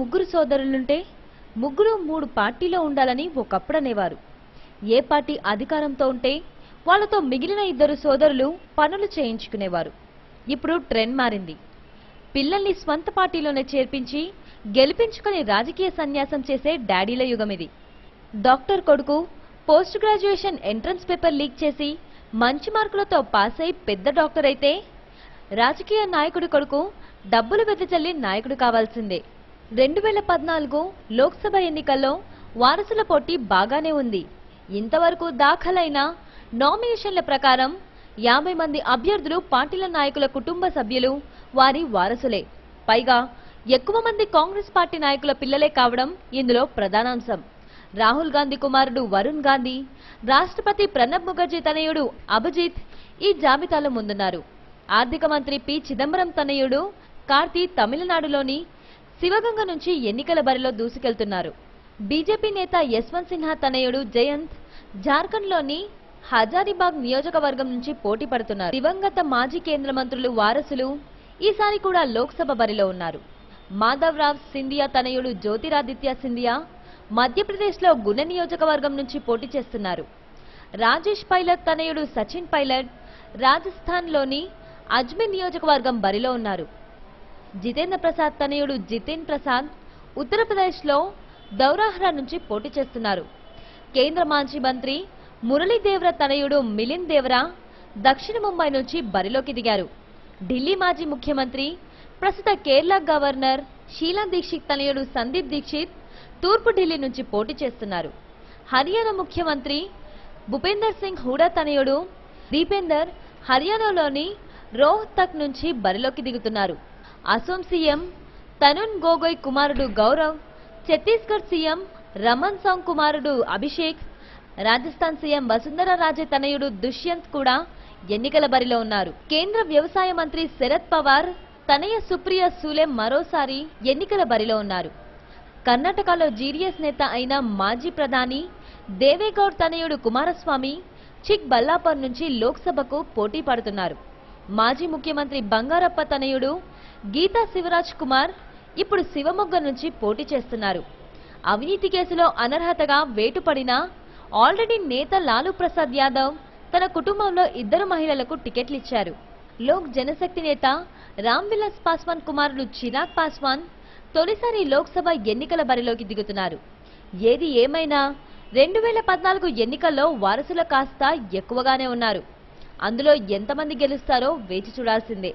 ముగ్గురు సోదరులుంటే ముగ్గురు మూడు పార్టీలో ఉండాలని ఒకప్పుడు అనేవారు. ఏ పార్టీ అధికారంతో ఉంటే వాళ్ళతో మిగిలిన ఇద్దరు సోదరులు పనులు చేయించుకునేవారు. ఇప్పుడు ట్రెండ్ మారింది. పిల్లల్ని స్వంత పార్టీలోనే చేర్పించి గెలిపించుకొని రాజకీయ సన్యాసం చేసే డాడీల యుగం ఇది. డాక్టర్ కొడుకు post graduation entrance paper leak చేసి మంచి మార్కులతో పాస్ అయి పెద్ద డాక్టర్ అయితే రాజకీయ నాయకుడి కొడుకు డబ్బులు వెదజల్లి నాయకుడు కావాల్సిందే. రెండు వేల పద్నాలుగు లోక్సభ ఎన్నికల్లో వారసుల పోటీ బాగానే ఉంది. ఇంతవరకు దాఖలైన నామినేషన్ల ప్రకారం యాభై మంది అభ్యర్థులు పార్టీల నాయకుల కుటుంబ సభ్యులు వారి వారసులే. పైగా ఎక్కువ మంది కాంగ్రెస్ పార్టీ నాయకుల పిల్లలే కావడం ఇందులో ప్రధానాంశం. రాహుల్ గాంధీ కుమారుడు వరుణ్ గాంధీ రాష్ట్రపతి ప్రణబ్ ముఖర్జీ తనయుడు అభిజిత్ ఈ జాబితాలో ముందున్నారు. ఆర్థిక మంత్రి పి చిదంబరం తనయుడు కార్తీ తమిళనాడులోని శివగంగ నుంచి ఎన్నికల బరిలో దూసుకెళ్తున్నారు. బీజేపీ నేత యశ్వంత్ సిన్హా తనయుడు జయంత్ జార్ఖండ్లోని హజారీబాగ్ నియోజకవర్గం నుంచి పోటీ పడుతున్నారు. దివంగత మాజీ కేంద్ర మంత్రులు వారసులు ఈసారి కూడా లోక్సభ బరిలో ఉన్నారు. మాధవరావ్ సింధియా తనయుడు జ్యోతిరాదిత్య సింధియా మధ్యప్రదేశ్లో గుణ నియోజకవర్గం నుంచి పోటీ చేస్తున్నారు. రాజేష్ పైలట్ తనయుడు సచిన్ పైలట్ రాజస్థాన్లోని అజ్మీర్ నియోజకవర్గం బరిలో ఉన్నారు. జితేంద్ర ప్రసాద్ తనయుడు జితేన్ ప్రసాద్ ఉత్తరప్రదేశ్లో దౌరాహ్రా నుంచి పోటీ చేస్తున్నారు. కేంద్ర మాజీ మంత్రి మురళీదేవ్ర తనయుడు మిలింద్ దేవరా దక్షిణ ముంబై నుంచి బరిలోకి దిగారు. ఢిల్లీ మాజీ ముఖ్యమంత్రి ప్రస్తుత కేరళ గవర్నర్ షీలా దీక్షిత్ తనయుడు సందీప్ దీక్షిత్ తూర్పు ఢిల్లీ నుంచి పోటీ చేస్తున్నారు. హర్యానా ముఖ్యమంత్రి భూపేందర్ సింగ్ హూడా తనయుడు దీపేందర్ హర్యానాలోని రోహ్తక్ నుంచి బరిలోకి దిగుతున్నారు. అసోం సీఎం తనున్ గోగోయ్ కుమారుడు గౌరవ్ ఛత్తీస్గఢ్ సీఎం రమన్ సాంగ్ కుమారుడు అభిషేక్ రాజస్థాన్ సీఎం వసుంధర రాజే తనయుడు దుష్యంత్ కూడా ఎన్నికల బరిలో ఉన్నారు. కేంద్ర వ్యవసాయ మంత్రి శరద్ పవార్ తనయ సుప్రియ సూలే మరోసారి ఎన్నికల బరిలో ఉన్నారు. కర్ణాటకలో జీడీఎస్ నేత అయిన మాజీ ప్రధాని దేవేగౌడ్ తనయుడు కుమారస్వామి చిక్ బల్లాపర్ నుంచి లోక్సభకు పోటీ పడుతున్నారు. మాజీ ముఖ్యమంత్రి బంగారప్ప తనయుడు గీతా శివరాజ్ కుమార్ ఇప్పుడు శివమొగ్గ నుంచి పోటీ చేస్తున్నారు. అవినీతి కేసులో అనర్హతగా వేటుపడిన ఆల్రెడీ నేత లాలూ ప్రసాద్ యాదవ్ తన కుటుంబంలో ఇద్దరు మహిళలకు టికెట్లు ఇచ్చారు లోక్ జనశక్తి నేత రామ్ విలాస్ పాస్వాన్ కుమారుడు చిరాగ్ పాస్వాన్ తొలిసారి లోక్సభ ఎన్నికల బరిలోకి దిగుతున్నారు. ఏది ఏమైనా రెండు వేల పద్నాలుగు ఎన్నికల్లో వారసుల కాస్త ఎక్కువగానే ఉన్నారు. అందులో ఎంతమంది గెలుస్తారో వేచి చూడాల్సిందే.